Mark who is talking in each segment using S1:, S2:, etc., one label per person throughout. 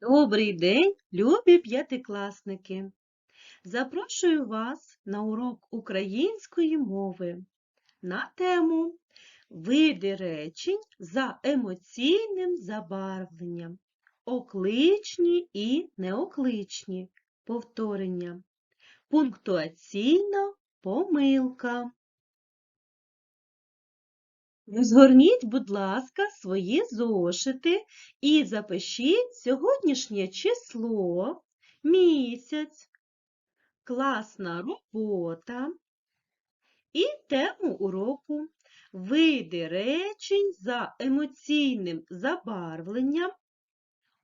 S1: Добрий день, любі п'ятикласники! Запрошую вас на урок української мови на тему Види речень за емоційним забарвленням, окличні і неокличні повторення, пунктуаційна помилка. Розгорніть, будь ласка, свої зошити і запишіть сьогоднішнє число, місяць, класна робота і тему уроку види речень за емоційним забарвленням,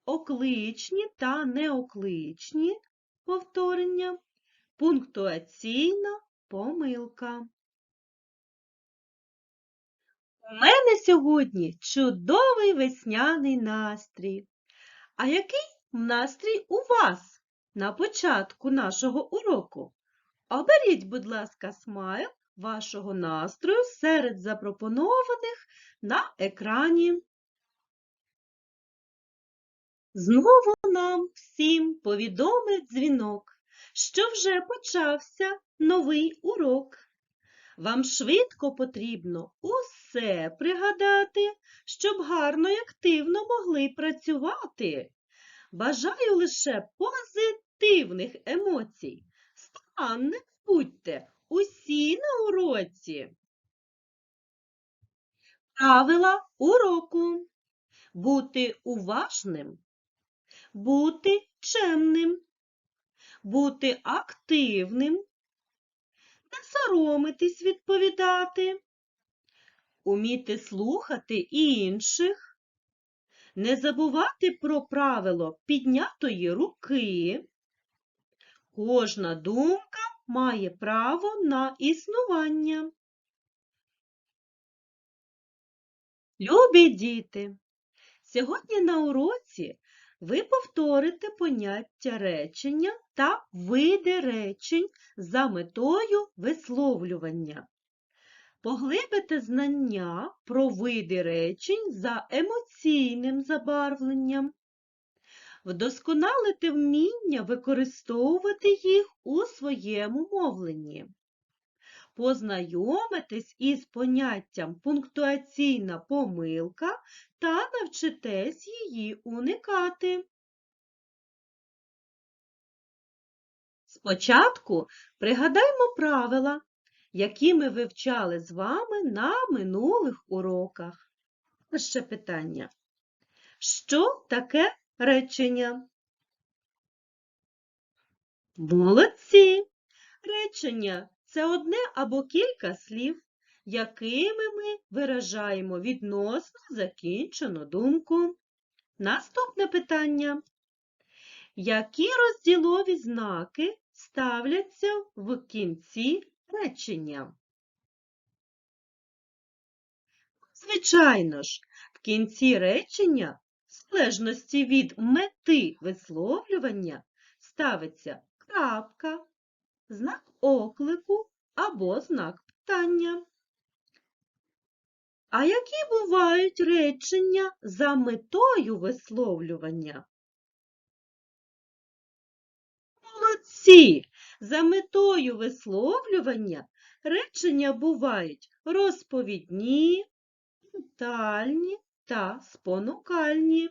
S1: окличні та неокличні повторення, пунктуаційна помилка. У мене сьогодні чудовий весняний настрій. А який настрій у вас на початку нашого уроку? Оберіть, будь ласка, смайл вашого настрою серед запропонованих на екрані. Знову нам всім повідомить дзвінок, що вже почався новий урок. Вам швидко потрібно усе пригадати, щоб гарно і активно могли працювати. Бажаю лише позитивних емоцій. Стан не будьте усі на уроці. Правила уроку. Бути уважним, бути чемним, бути активним, не соромитись відповідати, уміти слухати інших, не забувати про правило піднятої руки. Кожна думка має право на існування. Любі діти, сьогодні на уроці ви повторите поняття речення та види речень за метою висловлювання. Поглибите знання про види речень за емоційним забарвленням. Вдосконалите вміння використовувати їх у своєму мовленні. Познайомитесь із поняттям пунктуаційна помилка та навчитесь її уникати. Спочатку пригадаймо правила, які ми вивчали з вами на минулих уроках. Перше питання. Що таке речення? Молодці! Речення це одне або кілька слів, якими ми виражаємо відносно закінчену думку. Наступне питання. Які розділові знаки ставляться в кінці речення? Звичайно ж, в кінці речення, в залежності від мети висловлювання, ставиться крапка, знак оклику або знак питання. А які бувають речення за метою висловлювання? Молодці! За метою висловлювання речення бувають розповідні, питальні та спонукальні.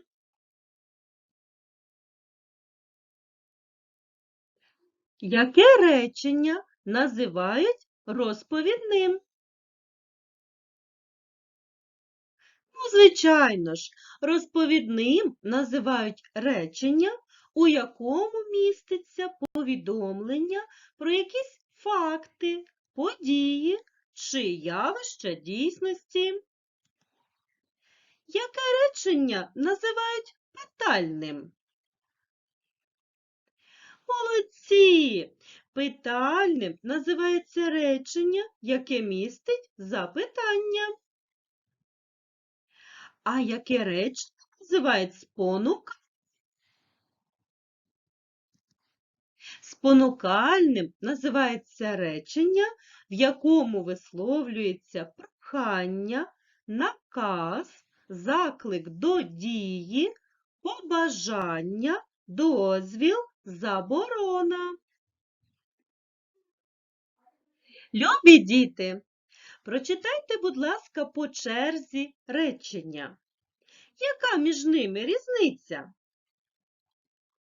S1: Яке речення називають розповідним? Ну, звичайно ж, розповідним називають речення, у якому міститься повідомлення про якісь факти, події чи явища дійсності. Яке речення називають питальним? Молодці! Питальним називається речення, яке містить запитання. А яке речення називають спонук? Спонукальним називається речення, в якому висловлюється прохання, наказ, заклик до дії, побажання дозвіл, заборона. Любі діти, прочитайте, будь ласка, по черзі речення. Яка між ними різниця?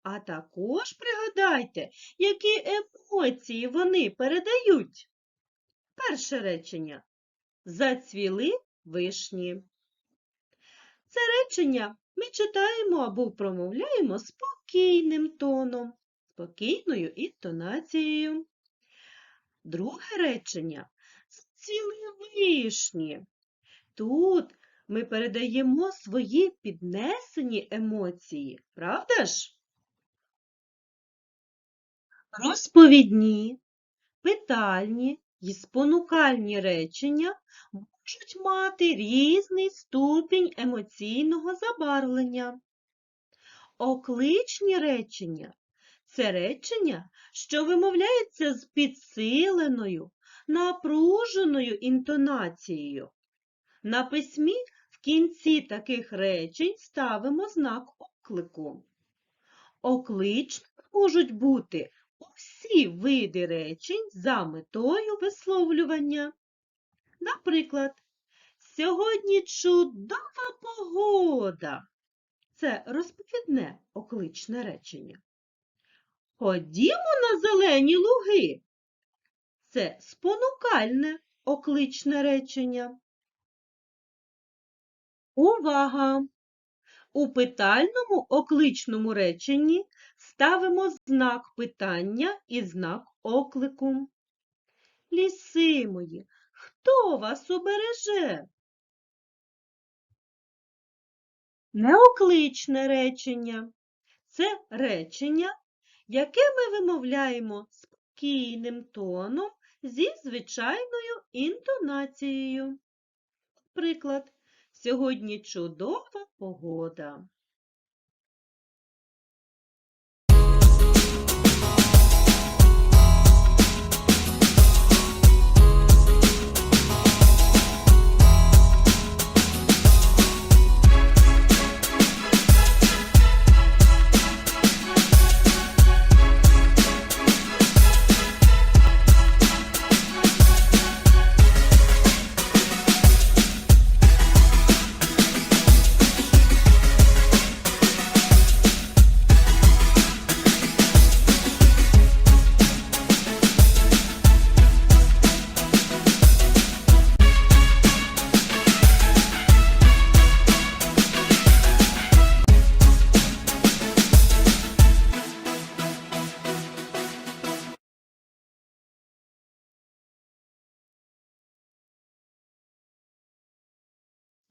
S1: А також пригадайте, які емоції вони передають. Перше речення. Зацвіли вишні. Це речення ми читаємо або промовляємо спокійним тоном, спокійною інтонацією. Друге речення зацвіли вишні. Тут ми передаємо свої піднесені емоції, правда ж? Розповідні, питальні і спонукальні речення можуть мати різний ступінь емоційного забарвлення. Окличні речення це речення, що вимовляється з підсиленою, напруженою інтонацією. На письмі в кінці таких речень ставимо знак оклику. Окличними можуть бути усі види речень за метою висловлювання. Наприклад, сьогодні чудова погода. Це розповідне окличне речення. Ходімо на зелені луги. Це спонукальне окличне речення. Увага! У питальному окличному реченні ставимо знак питання і знак оклику. Ліси мої, хто вас убереже? Неокличне речення це речення, яке ми вимовляємо спокійним тоном зі звичайною інтонацією. Приклад. Сьогодні чудова погода.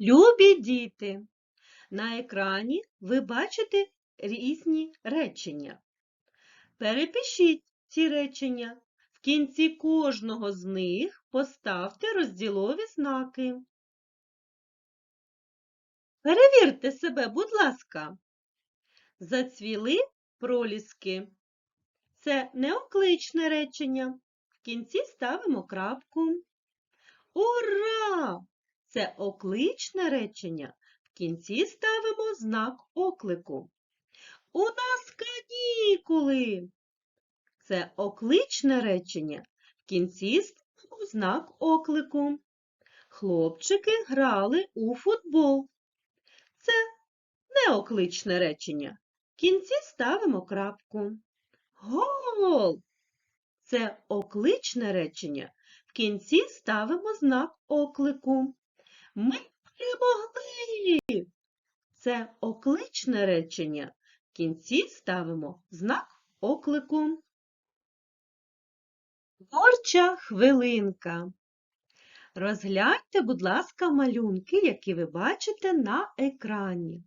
S1: Любі діти, на екрані ви бачите різні речення. Перепишіть ці речення. В кінці кожного з них поставте розділові знаки. Перевірте себе, будь ласка. Зацвіли проліски. Це неокличне речення. В кінці ставимо крапку. Ура! Це окличне речення. В кінці ставимо знак оклику. У нас канікули. Це окличне речення. В кінці ставимо знак оклику. Хлопчики грали у футбол. Це неокличне речення. В кінці ставимо крапку. Гол! Це окличне речення. В кінці ставимо знак оклику. Ми перемогли. Це окличне речення. В кінці ставимо знак оклику. Творча хвилинка. Розгляньте, будь ласка, малюнки, які ви бачите на екрані.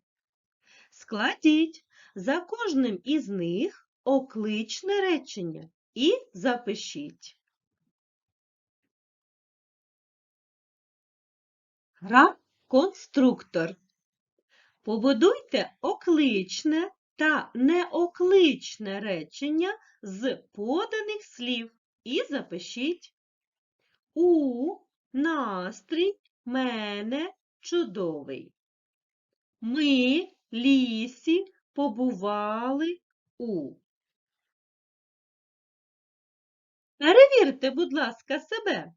S1: Складіть за кожним із них окличне речення і запишіть. Гра конструктор. Побудуйте окличне та неокличне речення з поданих слів і запишіть У настрій мене чудовий. Ми лісі побували у. Перевірте, будь ласка, себе.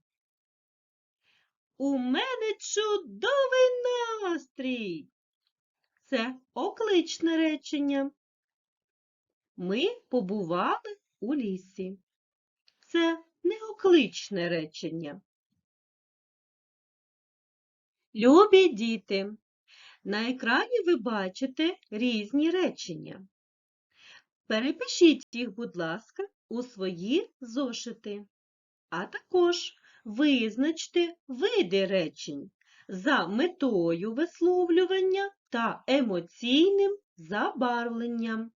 S1: У мене чудовий настрій. Це окличне речення. Ми побували у лісі. Це неокличне речення. Любі діти, на екрані ви бачите різні речення. Перепишіть їх, будь ласка, у свої зошити. А також визначте види речень за метою висловлювання та емоційним забарвленням.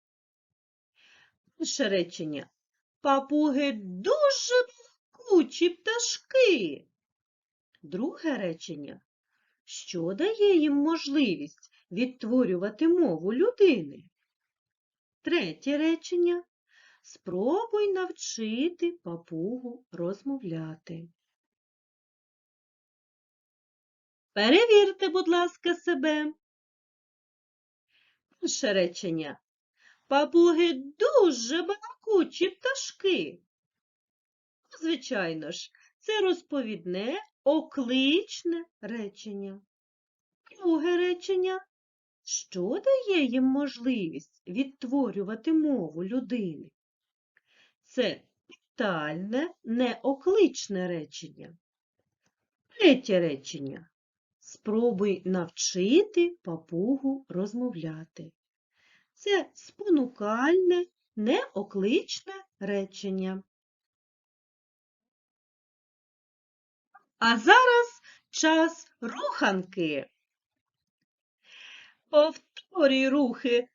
S1: Перше речення. Папуги дуже балакучі пташки. Друге речення. Що дає їм можливість відтворювати мову людини? Третє речення. Спробуй навчити папугу розмовляти. Перевірте, будь ласка, себе. Перше речення. Папуги дуже балакучі пташки. Звичайно ж, це розповідне окличне речення. Друге речення. Що дає їм можливість відтворювати мову людини? Це питальне, неокличне речення. Третє речення. Спробуй навчити папугу розмовляти. Це спонукальне, неокличне речення. А зараз час руханки. Повторюй рухи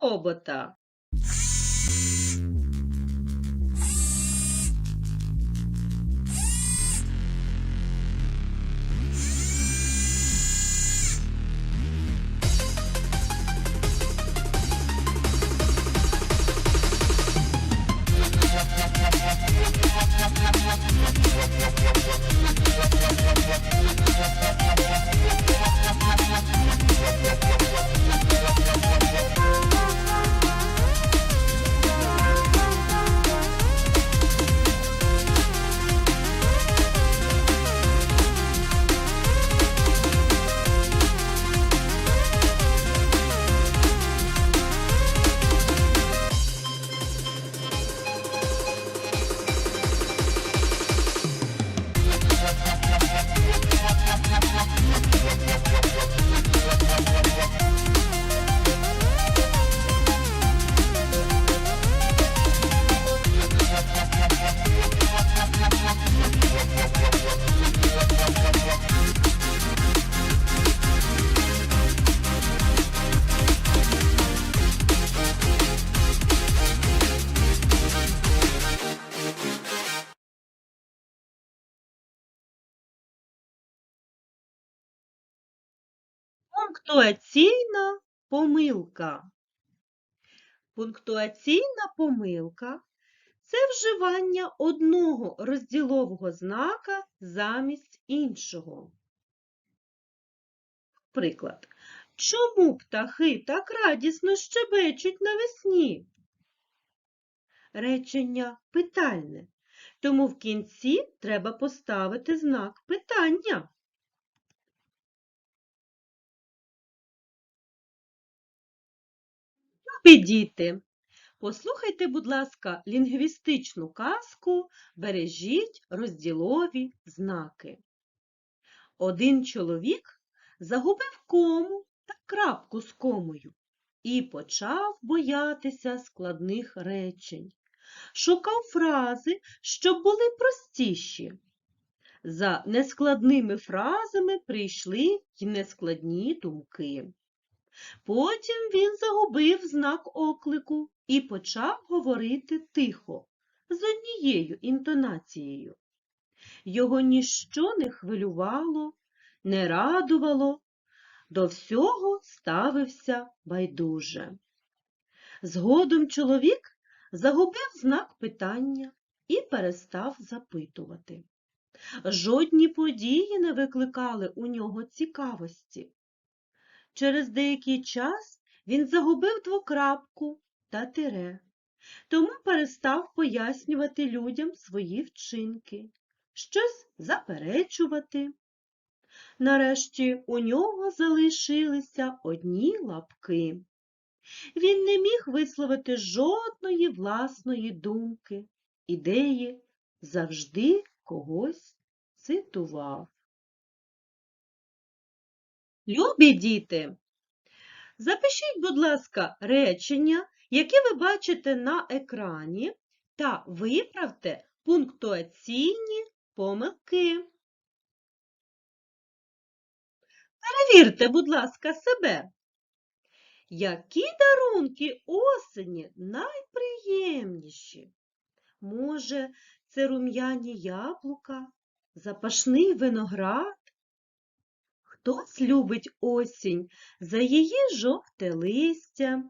S1: робота. Пунктуаційна помилка. Пунктуаційна помилка це вживання одного розділового знака замість іншого. Приклад. Чому птахи так радісно щебечуть навесні? Речення питальне, тому в кінці треба поставити знак питання. Любі діти, послухайте, будь ласка, лінгвістичну казку «Бережіть розділові знаки». Один чоловік загубив кому та крапку з комою і почав боятися складних речень. Шукав фрази, щоб були простіші. За нескладними фразами прийшли й нескладні думки. Потім він загубив знак оклику і почав говорити тихо, з однією інтонацією. Його ніщо не хвилювало, не радувало, до всього ставився байдуже. Згодом чоловік загубив знак питання і перестав запитувати. Жодні події не викликали у нього цікавості. Через деякий час він загубив двокрапку та тире, тому перестав пояснювати людям свої вчинки, щось заперечувати. Нарешті у нього залишилися одні лапки. Він не міг висловити жодної власної думки, ідеї, завжди когось цитував. Любі діти, запишіть, будь ласка, речення, які ви бачите на екрані, та виправте пунктуаційні помилки. Перевірте, будь ласка, себе. Які дарунки осені найприємніші? Може, це рум'яні яблука, запашний виноград? Хтось любить осінь за її жовте листя,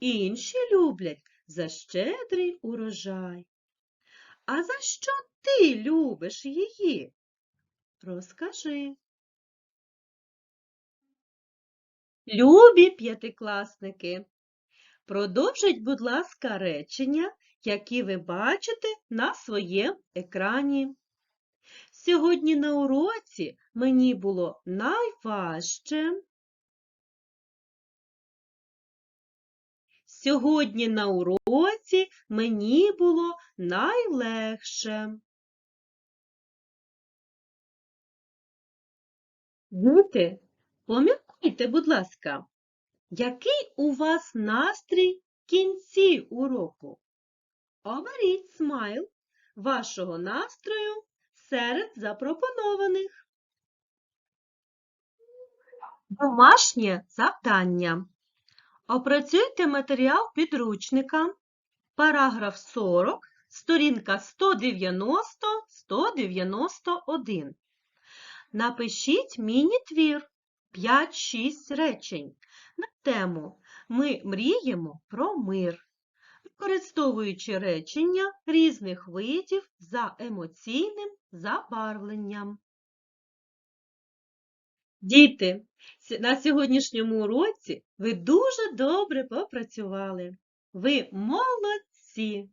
S1: інші люблять за щедрий урожай. А за що ти любиш її? Розкажи. Любі п'ятикласники, продовжіть, будь ласка, речення, які ви бачите на своєму екрані. Сьогодні на уроці мені було найважче. Сьогодні на уроці мені було найлегше. Діти, поміркуйте, будь ласка, який у вас настрій в кінці уроку? Оберіть смайл вашого настрою серед запропонованих. Домашнє завдання. Опрацюйте матеріал підручника, параграф 40, сторінка 190-191. Напишіть міні-твір 5-6 речень на тему Ми мріємо про мир, використовуючи речення різних видів за емоційним забарвленням. Діти, на сьогоднішньому уроці ви дуже добре попрацювали. Ви молодці!